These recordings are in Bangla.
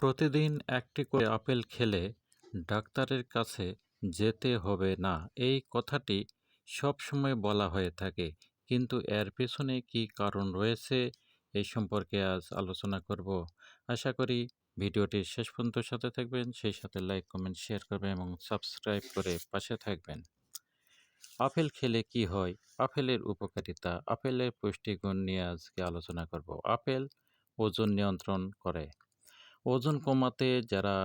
প্রতিদিন একটি করে আপেল খেলে ডাক্তারের কাছে যেতে হবে না। এই কথাটি সবসময় বলা হয়ে থাকে, কিন্তু এর পেছনে কি কারণ রয়েছে এই সম্পর্কে আজ আলোচনা করব। আশা করি ভিডিওটির শেষ পর্যন্ত সাথে থাকবেন, সেই সাথে লাইক, কমেন্ট, শেয়ার করবেন এবং সাবস্ক্রাইব করে পাশে থাকবেন। আপেল খেলে কি হয়? আপেলের উপকারিতা, আপেলের পুষ্টিগুণ নিয়ে আজকে আলোচনা করব। আপেল ওজন নিয়ন্ত্রণ করে। ওজন কমাতে যারা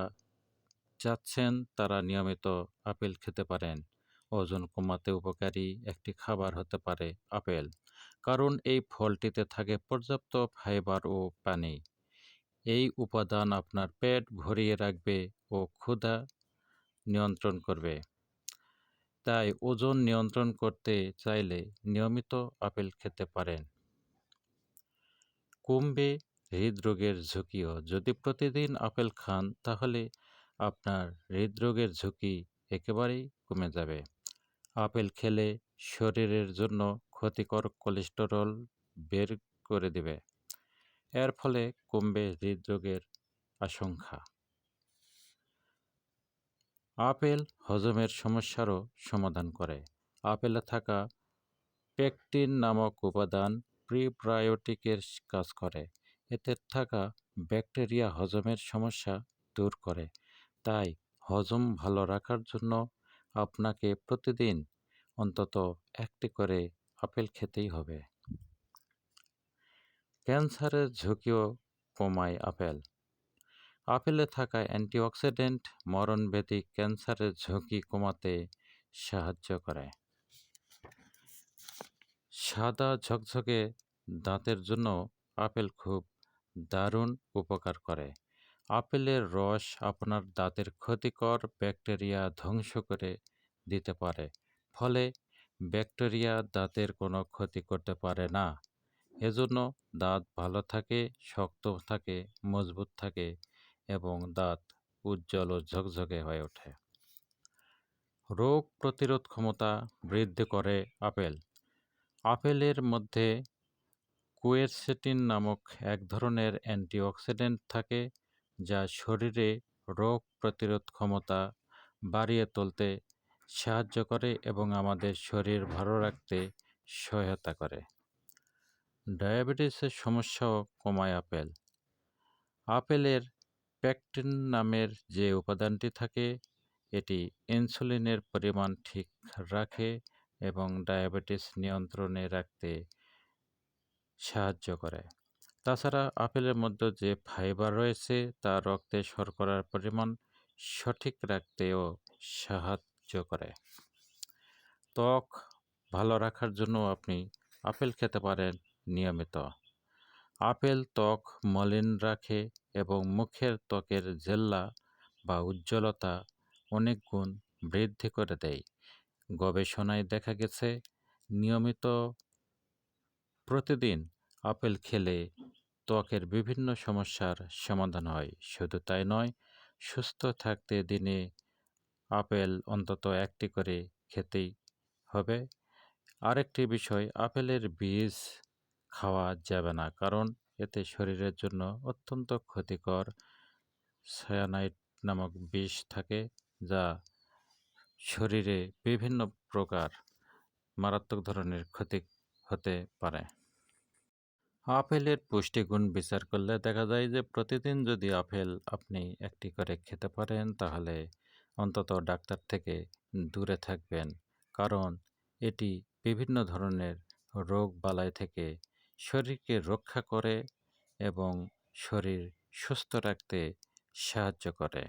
চাচ্ছেন, তারা নিয়মিত আপেল খেতে পারেন। ওজন কমাতে উপকারী একটি খাবার হতে পারে আপেল। কারণ এই ফলটিতে থাকে পর্যাপ্ত ফাইবার ও পানি। এই উপাদান আপনার পেট ভরিয়ে রাখবে ও ক্ষুধা নিয়ন্ত্রণ করবে। তাই ওজন নিয়ন্ত্রণ করতে চাইলে নিয়মিত আপেল খেতে পারেন। কমবে হৃদরোগের ঝুঁকিও। যদি প্রতিদিন আপেল খান, তাহলে আপনার হৃদরোগের ঝুঁকি একেবারেই কমে যাবে। আপেল খেলে শরীরের জন্য ক্ষতিকর কোলেস্টেরল বের করে দেবে। এর ফলে কমবে হৃদরোগের আশঙ্কা। আপেল হজমের সমস্যারও সমাধান করে। আপেলে থাকা পেকটিন নামক উপাদান প্রিপ্রায়োটিকের কাজ করে। এতে থাকা ব্যাকটেরিয়া হজমের সমস্যা দূর করে। তাই হজম ভালো রাখার জন্য আপনাকে প্রতিদিন অন্তত একটি করে আপেল খেতেই হবে। ক্যান্সারের ঝুঁকিও কমায় আপেল। আপেলে থাকা অ্যান্টিঅক্সিডেন্ট মরণব্যাধি ক্যান্সারের ঝুঁকি কমাতে সাহায্য করে। সাদা ঝকঝকে দাঁতের জন্য আপেল খুব দারুণ উপকার করে। আপেলের রস আপনার দাঁতের ক্ষতিকর ব্যাকটেরিয়া ধ্বংস করে দিতে পারে। ফলে ব্যাকটেরিয়া দাঁতের কোনো ক্ষতি করতে পারে না। এজন্য দাঁত ভালো থাকে, শক্ত থাকে, মজবুত থাকে এবং দাঁত উজ্জ্বল ও ঝকঝকে হয়ে ওঠে। রোগ প্রতিরোধ ক্ষমতা বৃদ্ধি করে আপেল। আপেলের মধ্যে কুয়েরসেটিন নামক এক ধরনের অ্যান্টিঅক্সিডেন্ট থাকে, যা শরীরে রোগ প্রতিরোধ ক্ষমতা বাড়িয়ে তুলতে সাহায্য করে এবং আমাদের শরীর ভালো রাখতে সহায়তা করে। ডায়াবেটিসের সমস্যাও কমায় আপেল। আপেলের প্যাকটিন নামের যে উপাদানটি থাকে, এটি ইনসুলিনের পরিমাণ ঠিক রাখে এবং ডায়াবেটিস নিয়ন্ত্রণে রাখতে সাহায্য করে। তাছাড়া আপেলের মধ্যে যে ফাইবার রয়েছে, তা রক্তে শর্করার পরিমাণ সঠিক রাখতেও সাহায্য করে। ত্বক ভালো রাখার জন্য আপনি আপেল খেতে পারেন নিয়মিত। আপেল ত্বক মলিন রাখে এবং মুখের ত্বকের জেল্লা বা উজ্জ্বলতা অনেক গুণ বৃদ্ধি করে দেয়। গবেষণায় দেখা গেছে, নিয়মিত প্রতিদিন আপেল খেলে ত্বকের বিভিন্ন সমস্যার সমাধান হয়। শুধু তাই নয়, সুস্থ থাকতে দিনে আপেল অন্তত একটি করে খেতেই হবে। আরেকটি বিষয়, আপেলের বীজ খাওয়া যাবে না, কারণ এতে শরীরের জন্য অত্যন্ত ক্ষতিকর সায়ানাইট নামক বিষ থাকে, যা শরীরে বিভিন্ন প্রকার মারাত্মক ধরনের ক্ষতি হতে পারে। আপেলের পুষ্টিগুণ বিচার করলে দেখা যায় যে, প্রতিদিন যদি আপেল আপনি একটি করে খেতে পারেন, তাহলে অন্তত ডাক্তার থেকে দূরে থাকবেন। কারণ এটি বিভিন্ন ধরনের রোগ বালাই থেকে শরীরকে রক্ষা করে এবং শরীর সুস্থ রাখতে সাহায্য করে।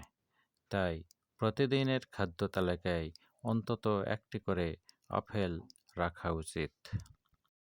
তাই প্রতিদিনের খাদ্য তালিকায় অন্তত একটি করে আপেল রাখা উচিত।